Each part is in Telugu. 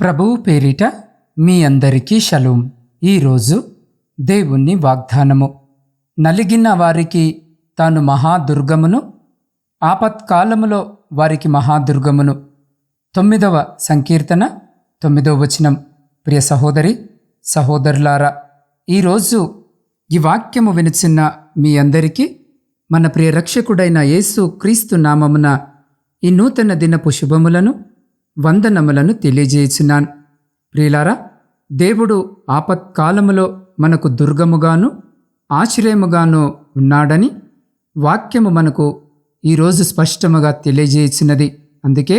ప్రభువు పేరిట మీ అందరికీ షలోం. ఈరోజు దేవుని వాగ్దానము. నలిగిన వారికి తాను మహాదుర్గమును ఆపత్కాలములో వారికి మహాదుర్గమును. తొమ్మిదవ సంకీర్తన తొమ్మిదవ వచనం. ప్రియ సహోదరి సహోదరులారా ఈరోజు ఈ వాక్యము వినిచిన్న మీ అందరికీ మన ప్రియ రక్షకుడైన యేసు క్రీస్తు నామమున ఈ నూతన దినపు శుభములను వందనములను తెలియజేయుచున్నాను. ప్రియులారా దేవుడు ఆపత్కాలములో మనకు దుర్గముగాను ఆశ్రయముగాను ఉన్నాడని వాక్యము మనకు ఈరోజు స్పష్టముగా తెలియజేయించినది అందుకే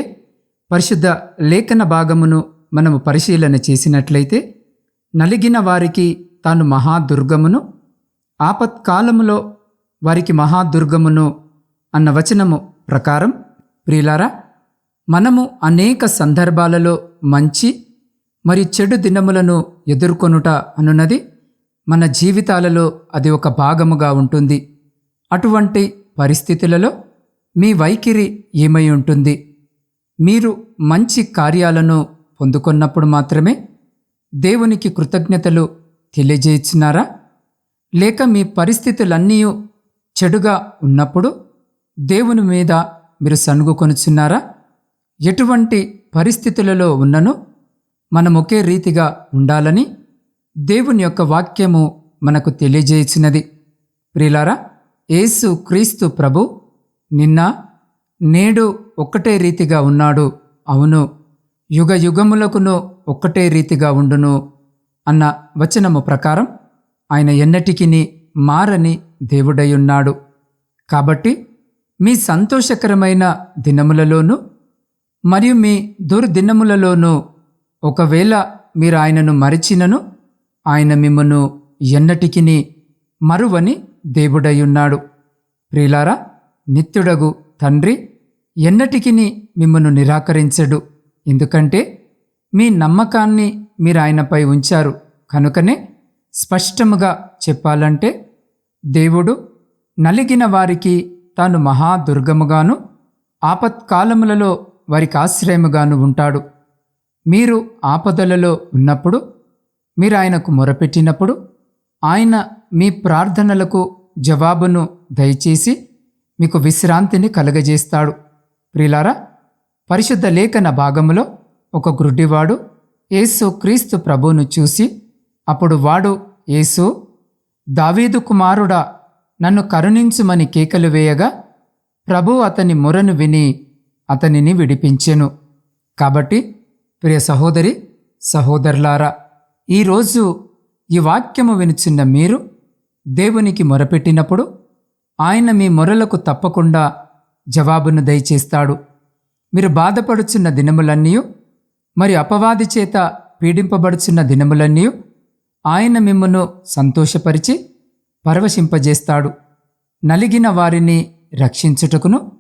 పరిశుద్ధ లేఖన భాగమును మనము పరిశీలన చేసినట్లయితే నలిగిన వారికి తాను మహాదుర్గమును ఆపత్కాలములో వారికి మహాదుర్గమును అన్న వచనము ప్రకారం ప్రియులారా మనము అనేక సందర్భాలలో మంచి మరి చెడు దినములను ఎదుర్కొనుట అనున్నది మన జీవితాలలో అది ఒక భాగముగా ఉంటుంది. అటువంటి పరిస్థితులలో మీ వైఖరి ఏమై ఉంటుంది? మీరు మంచి కార్యాలను పొందుకున్నప్పుడు మాత్రమే దేవునికి కృతజ్ఞతలు తెలియజేయించినారా లేక మీ పరిస్థితులన్నీ చెడుగా ఉన్నప్పుడు దేవుని మీద మీరు సనుగుకొనుచున్నారా ఎటువంటి పరిస్థితులలో ఉన్ననో మనం ఒకే రీతిగా ఉండాలని దేవుని యొక్క వాక్యము మనకు తెలియజేసినది. ప్రిలారా యేసు క్రీస్తు ప్రభు నిన్న నేడు ఒక్కటే రీతిగా ఉన్నాడు. అవును యుగ యుగములకును ఒక్కటే రీతిగా ఉండును అన్న వచనము ప్రకారం ఆయన ఎన్నటికిని మారని దేవుడై కాబట్టి మీ సంతోషకరమైన దినములలోనూ మరియు మీ దుర్దినములలోనూ ఒకవేళ మీరు ఆయనను మరిచినను ఆయన మిమ్మను ఎన్నటికిని మరువని దేవుడై ఉన్నాడు. ప్రియులారా నిత్యుడగు తండ్రి ఎన్నటికిని మిమ్మను నిరాకరించడు. ఎందుకంటే మీ నమ్మకాన్ని మీరు ఆయనపై ఉంచారు. కనుకనే స్పష్టముగా చెప్పాలంటే దేవుడు నలిగిన వారికి తాను మహాదుర్గముగాను ఆపత్కాలములలో వారికి ఆశ్రయముగాను ఉంటాడు. మీరు ఆపదలలో ఉన్నప్పుడు మీరు ఆయనకు మొరపెట్టినప్పుడు ఆయన మీ ప్రార్థనలకు జవాబును దయచేసి మీకు విశ్రాంతిని కలగజేస్తాడు. ప్రిలారా పరిశుద్ధ లేఖన భాగములో ఒక గ్రుడ్డివాడు యేసు క్రీస్తు ప్రభువును చూసి అప్పుడు వాడు యేసు దావీదు కుమారుడా నన్ను కరుణించుమని కేకలు వేయగా ప్రభు అతని మొరను విని అతనిని విడిపించెను. కాబట్టి ప్రియ సహోదరి సహోదరులారా ఈరోజు ఈ వాక్యము వినిచిన్న మీరు దేవునికి మొరపెట్టినప్పుడు ఆయన మీ మొరలకు తప్పకుండా జవాబును దయచేస్తాడు. మీరు బాధపడుచున్న దినములన్నీ మరి అపవాది చేత పీడింపబడుచున్న దినములన్నీ ఆయన మిమ్మను సంతోషపరిచి పరవశింపజేస్తాడు. నలిగిన వారిని రక్షించుటకును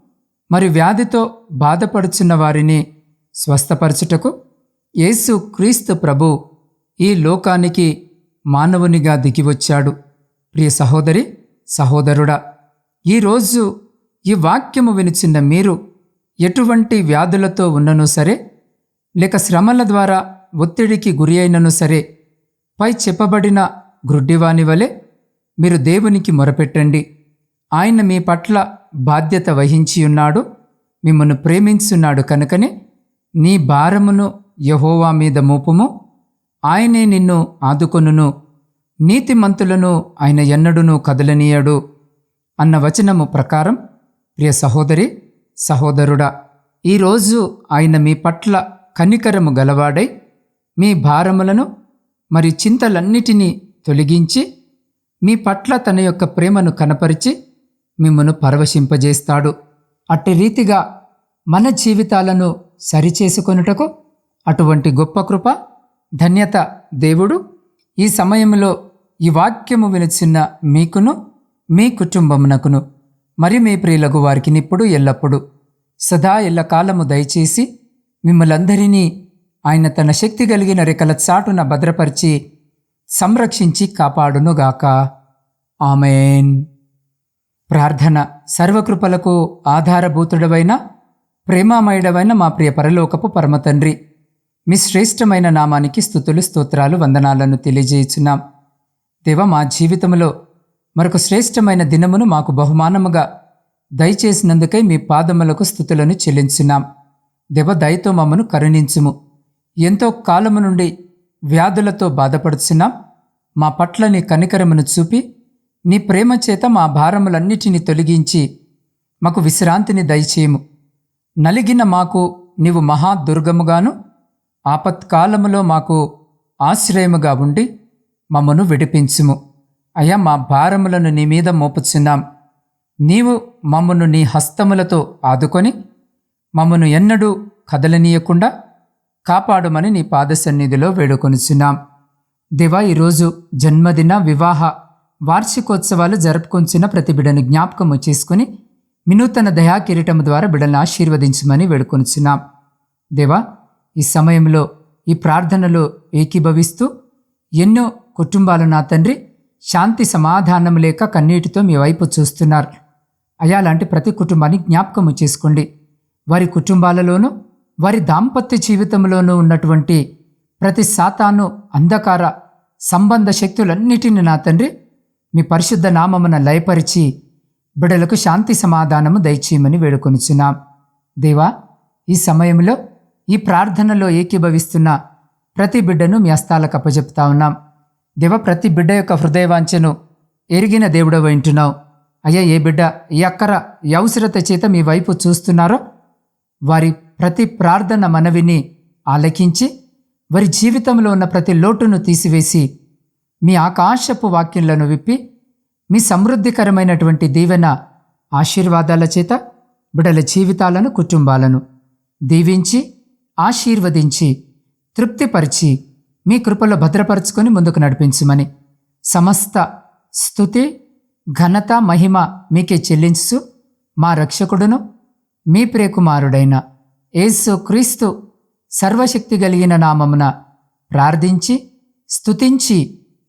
మరి వ్యాధితో బాధపడుచున్న వారిని స్వస్థపరచుటకు యేసు క్రీస్తు ప్రభు ఈ లోకానికి మానవునిగా దిగివచ్చాడు. ప్రియ సహోదరి సహోదరుడా ఈరోజు ఈ వాక్యము వినిచిన్న మీరు ఎటువంటి వ్యాధులతో ఉన్ననూ సరే లేక శ్రమల ద్వారా ఒత్తిడికి గురి అయినను సరే పై చెప్పబడిన గ్రుడ్డివాని వలె మీరు దేవునికి మొరపెట్టండి. ఆయన మీ పట్ల బాధ్యత వహించి ఉన్నాడు మిమ్మను ప్రేమించున్నాడు కనుకనే నీ భారమును యహోవా మీద మోపుము. ఆయనే నిన్ను ఆదుకొనును. నీతిమంతులను ఆయన ఎన్నడును కదలనీయడు అన్న వచనము ప్రకారం ప్రియ సహోదరి సహోదరుడా ఈరోజు ఆయన మీ పట్ల కనికరము గలవాడై మీ భారములను మరి చింతలన్నిటినీ తొలగించి మీ పట్ల తన యొక్క ప్రేమను కనపరిచి మిమ్మను పరవశింపజేస్తాడు. అట్టి రీతిగా మన జీవితాలను సరిచేసుకొనుటకు అటువంటి గొప్ప కృప ధన్యత దేవుడు ఈ సమయంలో ఈ వాక్యము వినిచిన్న మీకును మీ కుటుంబమునకును మరి మీ ప్రియులకు వారికి నిప్పుడు ఎల్లప్పుడు సదా ఎల్లకాలము దయచేసి మిమ్మలందరినీ ఆయన తన శక్తి కలిగిన రెక్కల చాటున భద్రపరిచి సంరక్షించి కాపాడునుగాక. ఆమెన్. ప్రార్థన సర్వకృపలకు ఆధారభూతుడవైన ప్రేమామయుడవైన మా ప్రియ పరలోకపు పరమతండ్రి. మీ శ్రేష్టమైన నామానికి స్థుతులు స్తోత్రాలు వందనాలను తెలియజేయుచున్నాం. దేవ మా జీవితంలో మరొక శ్రేష్టమైన దినమును మాకు బహుమానముగా దయచేసినందుకై మీ పాదములకు స్థుతులను చెల్లించున్నాం. దేవ దయతో మమ్మను కరుణించుము. ఎంతో కాలము నుండి వ్యాధులతో బాధపడుచున్నాం. మా పట్ల నీ కనికరమును చూపి నీ ప్రేమ చేత మా భారములన్నిటినీ తొలగించి మాకు విశ్రాంతిని దయచేయము. నలిగిన మాకు నీవు మహాదుర్గముగాను ఆపత్కాలములో మాకు ఆశ్రయముగా ఉండి మమ్మను విడిపించుము. అయ్యా మా భారములను నీ మీద మోపుచున్నాం. నీవు మమ్మను నీ హస్తములతో ఆదుకొని మమ్మను ఎన్నడూ కదలనీయకుండా కాపాడమని నీ పాదసన్నిధిలో వేడుకొనిచున్నాం. దివా ఈరోజు జన్మదిన వివాహ వార్షికోత్సవాలు జరుపుకొంచిన ప్రతి బిడను జ్ఞాపకము చేసుకుని వినూతన దయా కిరీటం ద్వారా బిడలను ఆశీర్వదించమని వేడుకొనిచున్నాం. దేవా ఈ సమయంలో ఈ ప్రార్థనలో ఏకీభవిస్తూ ఎన్నో కుటుంబాలు నా తండ్రి శాంతి సమాధానం లేక కన్నీటితో మీ వైపు చూస్తున్నారు. అయా లాంటి ప్రతి కుటుంబాన్ని జ్ఞాపకము చేసుకోండి వారి కుటుంబాలలోనూ వారి దాంపత్య జీవితంలోనూ ఉన్నటువంటి ప్రతి సాతాను అంధకార సంబంధ శక్తులన్నిటిని నా తండ్రి మీ పరిశుద్ధ నామమున లయపరిచి బిడలకు శాంతి సమాధానము దయచేయమని వేడుకొనుచున్నాం. దేవా ఈ సమయంలో ఈ ప్రార్థనలో ఏకీభవిస్తున్న ప్రతి బిడ్డను మీ అస్తాలకు అప్పజెప్తా ఉన్నాం. దేవ ప్రతి బిడ్డ యొక్క హృదయవాంఛను ఎరిగిన దేవుడవ వింటున్నావు అయ్యా ఏ బిడ్డ ఈ అక్కర అవసరత చేత మీ వైపు చూస్తున్నారో వారి ప్రతి ప్రార్థన మనవిని ఆలకించి వారి జీవితంలో ఉన్న ప్రతి లోటును తీసివేసి మీ ఆకాశపు వాక్యంలను విప్పి మీ సమృద్ధికరమైనటువంటి దీవెన ఆశీర్వాదాల చేత బిడల జీవితాలను కుటుంబాలను దీవించి ఆశీర్వదించి తృప్తిపరిచి మీ కృపలో భద్రపరుచుకొని ముందుకు నడిపించమని సమస్త స్థుతి ఘనత మహిమ మీకే చెల్లించు మా రక్షకుడును మీ ప్రియకుమారుడైన యేసు క్రీస్తు సర్వశక్తి కలిగిన నామమున ప్రార్థించి స్తుతించి